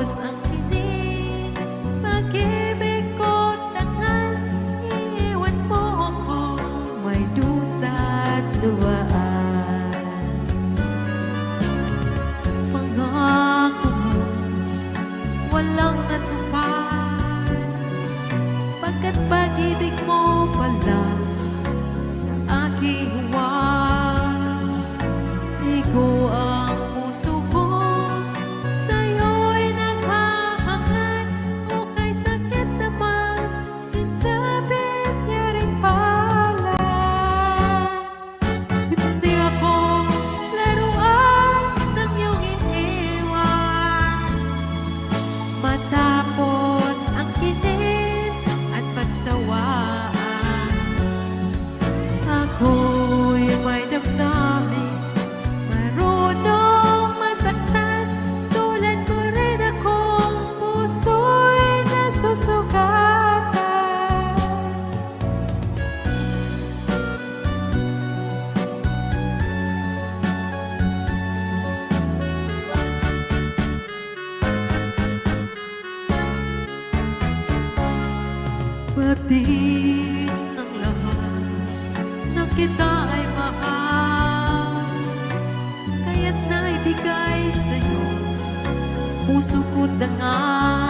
house. Batid ng lahat na kita ay mahal. Kaya't naibigay sa'yo puso ko dangal